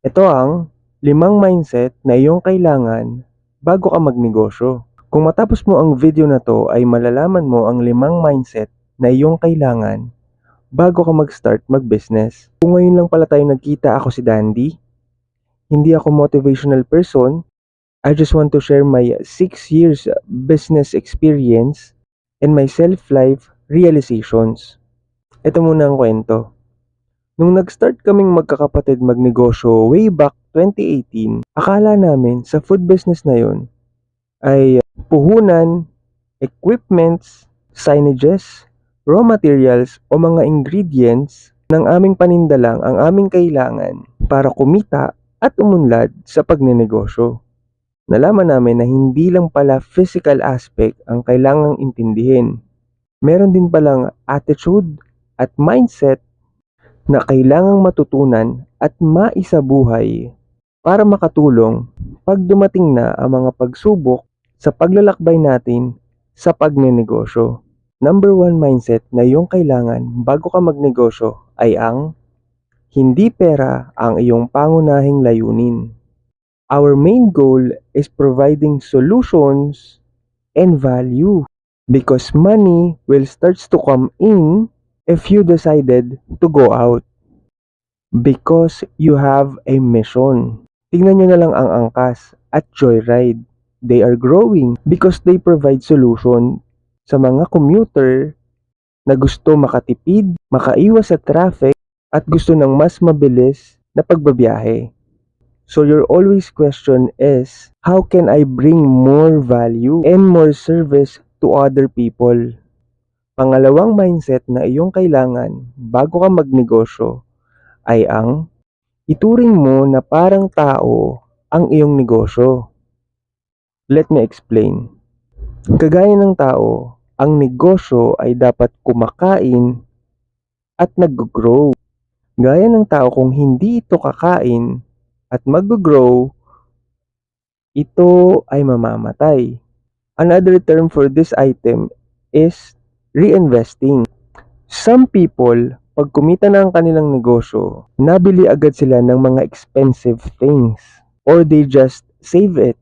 Ito ang limang mindset na iyong kailangan bago ka magnegosyo. Kung matapos mo ang video na to ay malalaman mo ang limang mindset na iyong kailangan bago ka mag-start mag-business. Kung ngayon lang pala tayo nagkita ako si Dandy, hindi ako motivational person. I just want to share my 6 years business experience and my self-life realizations. Ito muna ang kwento. Nung nag-start kaming magkakapatid magnegosyo way back 2018, akala namin sa food business na yon ay puhunan, equipments, signages, raw materials o mga ingredients ng aming paninda lang ang aming kailangan para kumita at umunlad sa pagnenegosyo. Nalaman namin na hindi lang pala physical aspect ang kailangang intindihin. Meron din palang attitude at mindset na kailangang matutunan at maisabuhay para makatulong pag dumating na ang mga pagsubok sa paglalakbay natin sa pagnenegosyo. Number one mindset na iyong kailangan bago ka magnegosyo ay ang hindi pera ang iyong pangunahing layunin. Our main goal is providing solutions and value because money will starts to come in if you decided to go out because you have a mission. Tingnan nyo na lang ang angkas at joyride. They are growing because they provide solution sa mga commuter na gusto makatipid, makaiwas sa traffic, at gusto ng mas mabilis na pagbabiyahe. So your always question is, how can I bring more value and more service to other people? Pangalawang mindset na iyong kailangan bago ka magnegosyo ay ang ituring mo na parang tao ang iyong negosyo. Let me explain. Kagaya ng tao, ang negosyo ay dapat kumakain at nag-grow. Gaya ng tao kung hindi ito kakain at mag-grow, ito ay mamamatay. Another term for this item is reinvesting. Some people, pag kumita na ang kanilang negosyo, nabili agad sila ng mga expensive things or they just save it.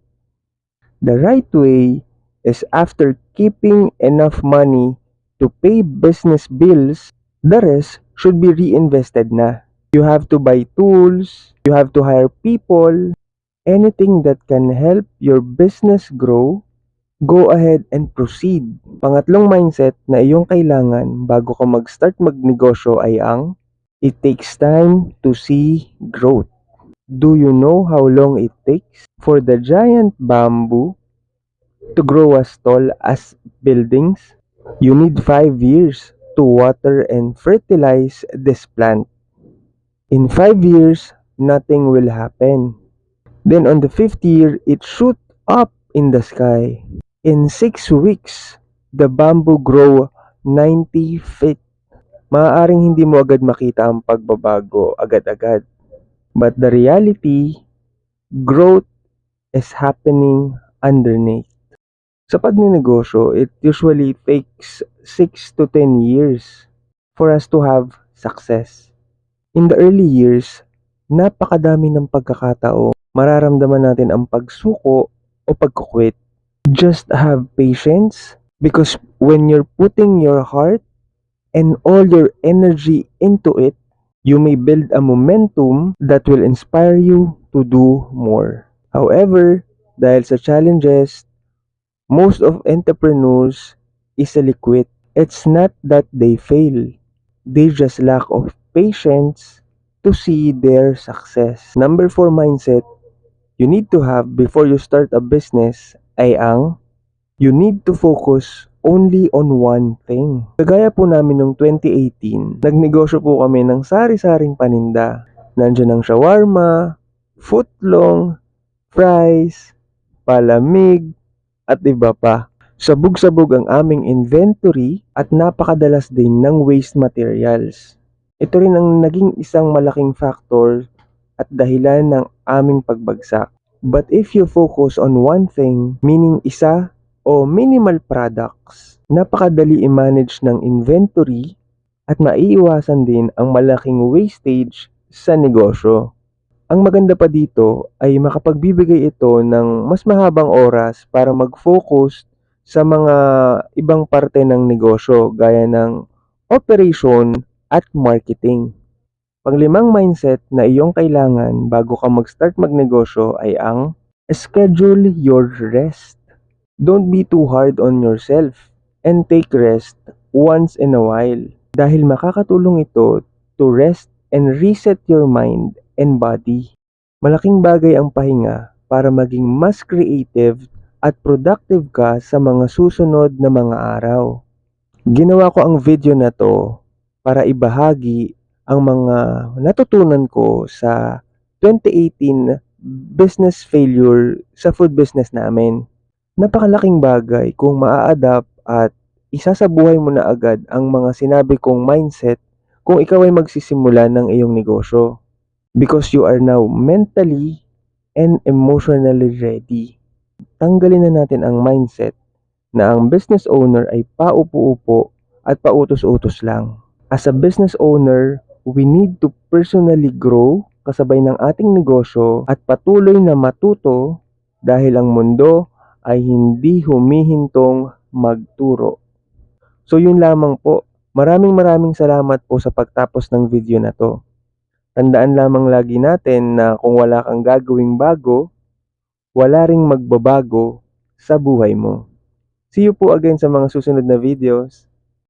The right way is after keeping enough money to pay business bills, the rest should be reinvested na. You have to buy tools, you have to hire people, anything that can help your business grow, go ahead and proceed. Pangatlong mindset na iyong kailangan bago ka mag-start magnegosyo ay ang it takes time to see growth. Do you know how long it takes for the giant bamboo to grow as tall as buildings? You need 5 years to water and fertilize this plant. In 5 years, nothing will happen. Then on the fifth year, it shoot up in the sky. In 6 weeks, the bamboo grow 90 feet. Maaaring hindi mo agad makita ang pagbabago agad-agad. But the reality, growth is happening underneath. Sa pagnenegosyo, it usually takes 6 to 10 years for us to have success. In the early years, napakadami ng pagkakatao. Mararamdaman natin ang pagsuko o pagkukwit. Just have patience because when you're putting your heart and all your energy into it, you may build a momentum that will inspire you to do more. However, dahil sa challenges, most of entrepreneurs easily quit. It's not that they fail. They just lack of patience to see their success. Number four mindset you need to have before you start a business ay ang you need to focus only on one thing. Kagaya po namin noong 2018, nagnegosyo po kami ng sari-saring paninda. Nandiyan ang shawarma, footlong, fries, palamig, at iba pa. Sabog-sabog ang aming inventory at napakadalas din ng waste materials. Ito rin ang naging isang malaking factor at dahilan ng aming pagbagsak. But if you focus on one thing, meaning isa o minimal products, napakadali i-manage ng inventory at maiiwasan din ang malaking wastage sa negosyo. Ang maganda pa dito ay makapagbibigay ito ng mas mahabang oras para mag-focus sa mga ibang parte ng negosyo gaya ng operation at marketing. Panglimang mindset na iyong kailangan bago ka mag-start magnegosyo ay ang schedule your rest. Don't be too hard on yourself and take rest once in a while dahil makakatulong ito to rest and reset your mind and body. Malaking bagay ang pahinga para maging mas creative at productive ka sa mga susunod na mga araw. Ginawa ko ang video na to para ibahagi ang mga natutunan ko sa 2018 business failure sa food business namin. Napakalaking bagay kung maa-adapt at isasabuhay mo na agad ang mga sinabi kong mindset kung ikaw ay magsisimula ng iyong negosyo. Because you are now mentally and emotionally ready. Tanggalin na natin ang mindset na ang business owner ay paupo-upo at pautos-utos lang. As a business owner, we need to personally grow kasabay ng ating negosyo at patuloy na matuto dahil ang mundo ay hindi humihintong magturo. So yun lamang po. Maraming maraming salamat po sa pagtapos ng video na to. Tandaan lamang lagi natin na kung wala kang gagawing bago, wala ring magbabago sa buhay mo. See you po again sa mga susunod na videos.